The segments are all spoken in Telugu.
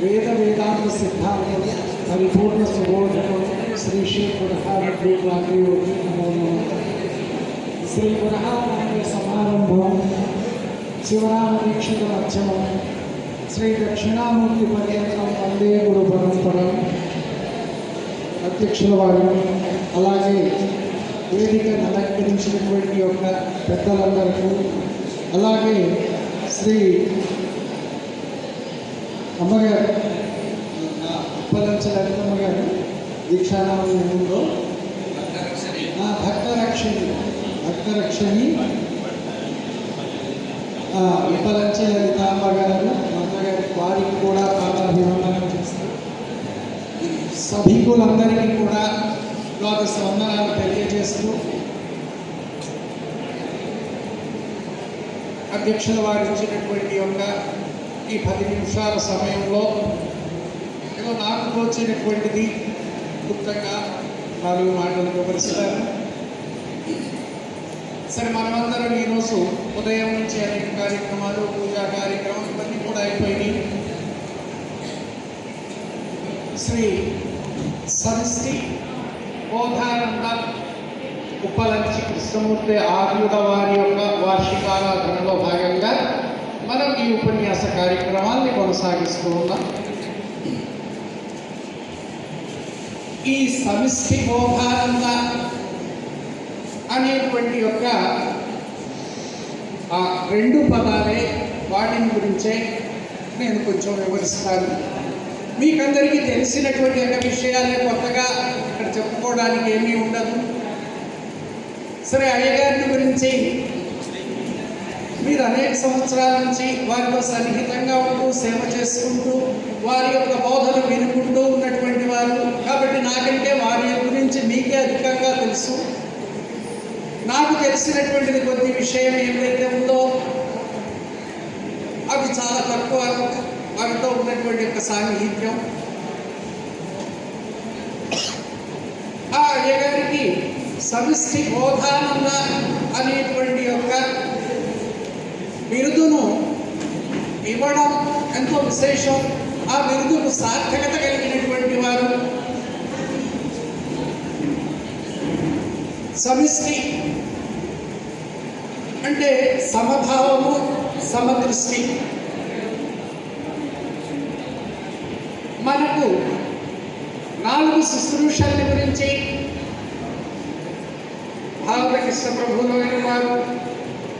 వేద వేదాంత సిద్ధాంతం పరిపూర్ణ సుబోధనం శ్రీ శ్రీ పురహారెడ్డి రామయోగి శ్రీ పురహారాయ సమారంభం శివరామ దీక్షిత మధ్యమం శ్రీ దక్షిణామూర్తి పర్యంతం వందే గురు పరంపరం అధ్యక్షుల వారు అలాగే వేదిక అలంకరించినటువంటి యొక్క పెద్దలందరికీ అలాగే శ్రీ అమ్మగారు ఉప్పలంచ లలితమ్మ గారు దీక్షానామం ఏముందో? భక్తరక్షణి. భక్తరక్షణి. ఆ, లలిత అమ్మగారు. అమ్మగారి వారికి కూడా పాదాభివందనం చేస్తూ సభికులందరికీ కూడా ద్వాదశ వందనాలు తెలియజేస్తూ అధ్యక్షుల వారు ఇచ్చినటువంటి యొక్క ఈ పది నిమిషాల సమయంలో ఏదో నాకు తోచినటువంటిది గుప్తంగా నాలుగు మాటలు వివరిస్తాను. సరే మనమందరం ఈరోజు ఉదయం నుంచి అనేక కార్యక్రమాలు పూజా కార్యక్రమాలు ఇవన్నీ కూడా అయిపోయినాయి. శ్రీ సమిష్టి బోధానంద ఉప్పలంచి కృష్ణమూర్తి ఆర్యుడ వారి యొక్క వార్షికారాధనలో భాగంగా మనం ఈ ఉపన్యాస కార్యక్రమాన్ని కొనసాగిస్తూ ఉన్నాం. ఈ సమిష్టి బోధానంద అనేటువంటి యొక్క ఆ రెండు పదాలే వాటిని గురించే నేను కొంచెం వివరిస్తాను. మీకందరికీ తెలిసినటువంటి యొక్క విషయాలే కొత్తగా ఇక్కడ చెప్పుకోవడానికి ఏమీ ఉండదు. సరే అయ్యగారిని గురించి మీరు అనేక సంవత్సరాల నుంచి వారితో సన్నిహితంగా ఉంటూ సేవ చేసుకుంటూ వారి యొక్క బోధలు వినుకుంటూ ఉన్నటువంటి వారు. కాబట్టి నాకంటే వారి గురించి మీకే అధికంగా తెలుసు. నాకు తెలిసినటువంటిది కొద్ది విషయం ఏదైతే ఉందో అవి చాలా తక్కువ వారితో ఉన్నటువంటి యొక్క సాన్నిహిత్యం. ఆ అయ్యగారికి సమిష్టి బోధానంద అనేటువంటి యొక్క బిరుదును ఇవ్వడం ఎంతో విశేషం. ఆ బిరుదుకు సార్థకత కలిగినటువంటి వారు సమిష్టి అంటే సమభావము సమదృష్టి. మనకు నాలుగు శుశ్రూషల గురించి భారతకృష్ణ ప్రభువులైన వారు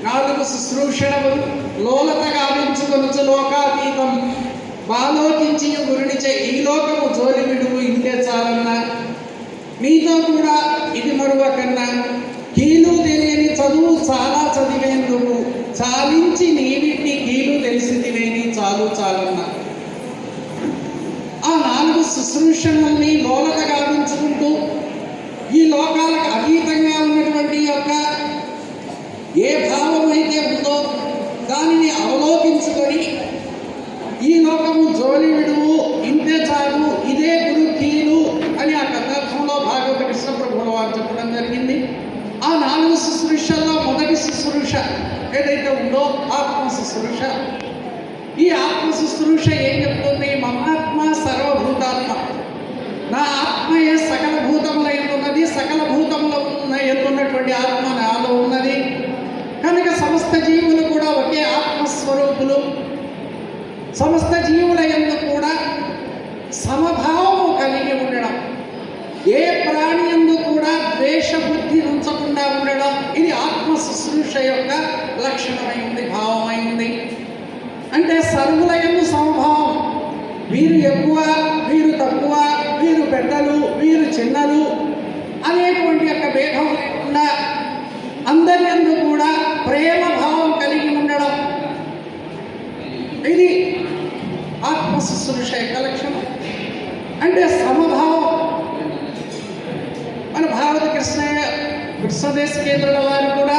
నాలుగు శుశ్రూషణము లోలత గావించుకొనుచు లోకాతీతం. బాలోకించి గురునిచే ఈ లోకము జోలి విడువు ఇంతే చాలన్నా. మీతో కూడా ఇది మరువకన్నా కీలు తెలియని చదువు చాలా చదివేందుకు చాలించి నీవిటి కీలు తెలిసిదివేని చాలు చాలన్నా. ఆ నాలుగు శుశ్రూషణల్ని లోలత గావించుకుంటూ ఈ లోకాలకు అతీతంగా ఉన్నటువంటి యొక్క ఏ భావం అయితే ఉందో దానిని అవలోకించుకొని ఈ లోకము జోలి విడువు ఇంతే చాలు ఇదే గురు అని ఆ సందర్భంలో భాగవత కృష్ణ ప్రభుల వారు చెప్పడం జరిగింది. ఆ నాలుగు శుశ్రూషల్లో మొదటి శుశ్రూష ఏదైతే ఉందో ఆత్మ శుశ్రూష. ఈ ఆత్మ శుశ్రూష ఏం చెప్తుంది? మమాత్మ సర్వభూతాత్మ. నా ఆత్మయే సకల భూతముల ఎందున్నది? సకల భూతముల ఎందున్నటువంటి ఆత్మ నాలో ఉన్నది కనుక సమస్త జీవులు కూడా ఆత్మస్వరూపులు సమస్త జీవుల ఎందు కూడా సమభావము కలిగి ఉండడం. ఏ ప్రాణి ఎందు కూడా ద్వేషబుద్ధి ఉంచకుండా ఉండడం ఇది ఆత్మ శుశ్రూష యొక్క లక్షణమైంది భావమైంది. అంటే సర్వుల ఎందు సమభావం. వీరు ఎక్కువ వీరు తక్కువ వీరు పెద్దలు వీరు చిన్నలు అనేటువంటి యొక్క భేదం లేకుండా అందరి ఎందు కూడా కేంద్రంలో వారు కూడా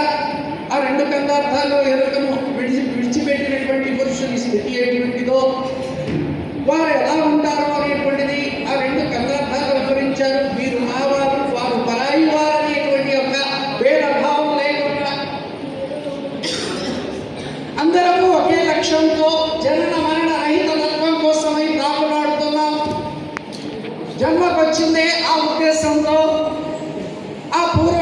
ఆ రెండు కందార్థాల్లో ఎవరికము విడిచి విడిచిపెట్టినటువంటి పురుషుని స్థితి ఏటువంటిదో వారు ఎలా ఉంటారో అనేటువంటిది ఆ రెండు కందార్థాలు వివరించారు వీరు మావారు వారు పరాయి వారు అనేటువంటి ఒక భేదభావం లేకుండా అందరము ఒకే లక్ష్యంతో జనన మరణ రహిత తత్వం కోసమై ప్రాకులాడుతున్నాం జన్మకొచ్చిందే ఆ ఉద్దేశంతో ఆ పూర్వ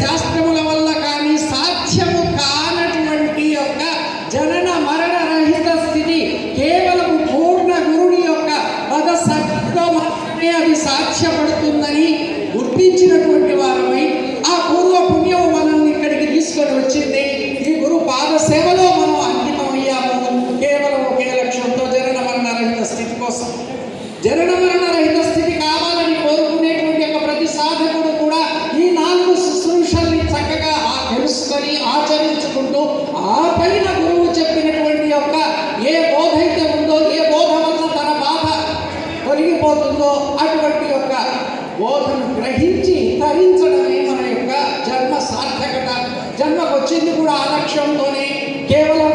శాస్త్రముల తొలగిపోతుందో అటువంటి యొక్క బోధను గ్రహించి తరించడమే మన యొక్క జన్మ సార్థకత. జన్మకు వచ్చింది కూడా ఆ లక్ష్యంతోనే కేవలం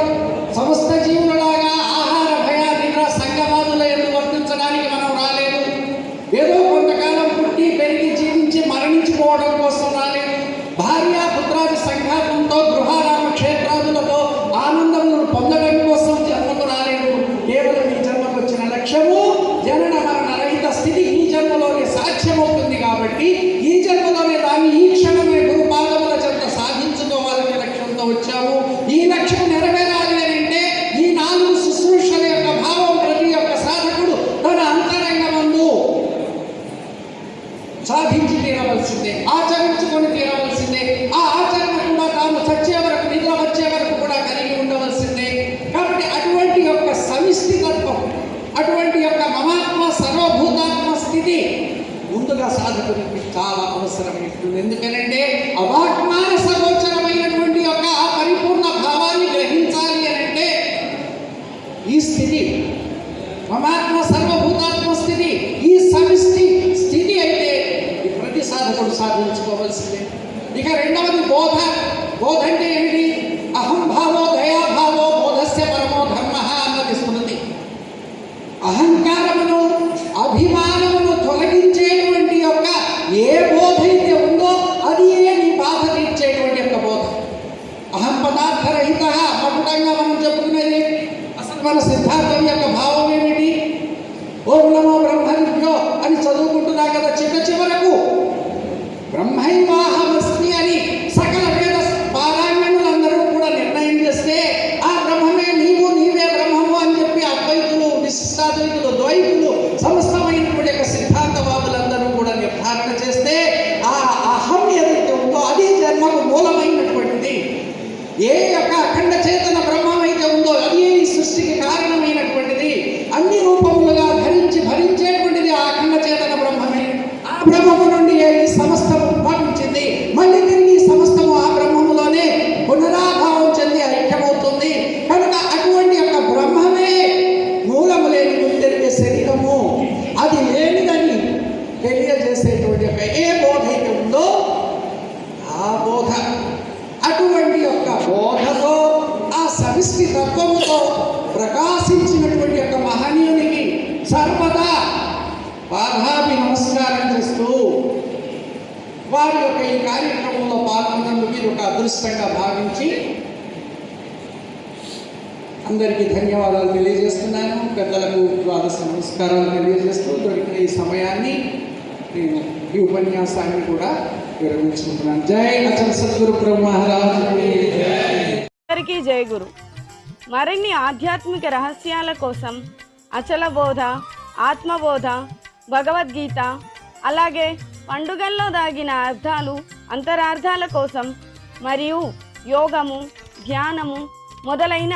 సమస్త జీవుల ఆహార భయ నిద్ర సంగమాదుల ఎందుకు వర్తించడానికి మనం రాలేదు ఏదో కొంతకాలం పుట్టి పెరిగి జీవించి మరణించిపోవడం కోసం రాలేదు భార్య పుత్రాది సంఘాతంతో గృహారామ క్షేత్రాదులతో ఆనందములను పొందడం కోసం జన్మకు రాలేదు కేవలం ఈ జన్మకు వచ్చిన లక్ష్యము జనన మరణ రహిత స్థితి ఈ జన్మలోనే సాధ్యమవుతుంది కాబట్టి ఈ జన్మలోనే దాన్ని ఈ క్షణమే గురుపాదముల చెంత సాధించుకోవాలనే లక్ష్యంతో వచ్చాము ఈ లక్ష్యం నెరవేరాలి అని అంటే ఈ నాలుగు శుశ్రూషల యొక్క భావం ప్రతి ఒక్క సాధకుడు తన అంతరంగమందు సాధించి తీరవలసిందే ఆచరించుకొని తీరవలసిందే ఆ ఆచరణ కూడా తాను చచ్చే వరకు నిద్ర వచ్చే వరకు కూడా కలిగి ఉండవలసిందే కాబట్టి అటువంటి యొక్క సమిష్టి తత్వం అటువంటి యొక్క మమాత్మ సర్వభూతాత్మ ముందుగా సాధకుడికి చాలా అవసరమైనటువంటి ఎందుకనంటే అవాక్మాన సగోచరమైనటువంటి యొక్క పరిపూర్ణ భావాన్ని గ్రహించాలి అని అంటే ఈ స్థితి మమాత్మ సర్వభూతాత్మ స్థితి ఈ సమిష్టి స్థితి అయితే ప్రతి సాధకుడు సాధించుకోవాల్సిందే. ఇక రెండవది బోధ. బోధ అంటే ఏమిటి? ఏ బోధ అయితే ఉందో అది నీ బాధ తీర్చేటువంటి యొక్క బోధ. అహం పదార్థరహిత మకుటంగా మనం చెప్పుకునేది అసలు మన సిద్ధార్థం యొక్క భావం ఏమిటి? ఓం నమో బ్రహ్మనిభ్యో అని చదువుకుంటున్నా కదా చిట్ట చివరకు. బ్రహ్మైవాహమస్మి అని సకల వేద పారాయణులందరూ కూడా నిర్ణయం చేస్తే ఆ బ్రహ్మమే నీవు నీవే బ్రహ్మము అని చెప్పి అద్వైతులు విశిష్టాద్వైతులు ద్వైతులు సమస్తమైనటువంటి యొక్క సిద్ధాంతవాదులందరూ కూడా నిర్ధారణ చేస్తే ఆ అహం ఏదైతే ఉందో అది జన్మకు మూలమైనటువంటిది ఏ యొక్క అఖండ చేతన బ్రహ్మమైతే ఉందో అది ఈ సృష్టికి కారణమైనటువంటిది అన్ని రూపములుగా ధరించి భరించేటువంటిది ఆ అఖండ చేతన బ్రహ్మమే ఆ బ్రహ్మము నుండి ఏ ఈ సమస్తము ఉద్భవించింది మళ్ళీ తిరిగి ఈ సమస్తము ఆ బ్రహ్మములోనే పునరాభావం చెంది ఐక్యమవుతుంది కనుక అటువంటి యొక్క బ్రహ్మమే మూలము లేని తెలిపే శరీరము అది లేనిదని తెలియజేసేటువంటి యొక్క ఏ బోధ అయితే ఉందో ఆ బోధ అటువంటి యొక్క బోధతో ఆ సమిష్టి తత్వముతో ప్రకాశించినటువంటి యొక్క మహనీయునికి సర్వదా పాదాభి నమస్కారం చేస్తూ వారి యొక్క ఈ కార్యక్రమంలో పాల్గొన్నందుకు ఇది ఒక అదృష్టంగా భావించి అందరికీ ధన్యవాదాలు తెలియజేస్తున్నాను. పెద్దలకు ద్వాదశ నమస్కారాలు తెలియజేస్తూ దొరికిన ఈ సమయాన్ని నేను ఈ ఉపన్యాసాన్ని కూడా విరమించుకుంటున్నాను. జై అచల్ సద్గురు ప్రభు అందరికీ జయ గురు. మరిన్ని ఆధ్యాత్మిక రహస్యాల కోసం అచల బోధ ఆత్మబోధ భగవద్గీత అలాగే పండుగల్లో దాగిన అర్థాలు అంతరార్థాల కోసం మరియు యోగము ధ్యానము మొదలైన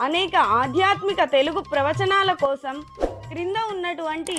అనేక ఆధ్యాత్మిక తెలుగు ప్రవచనాల కోసం క్రింద ఉన్నటువంటి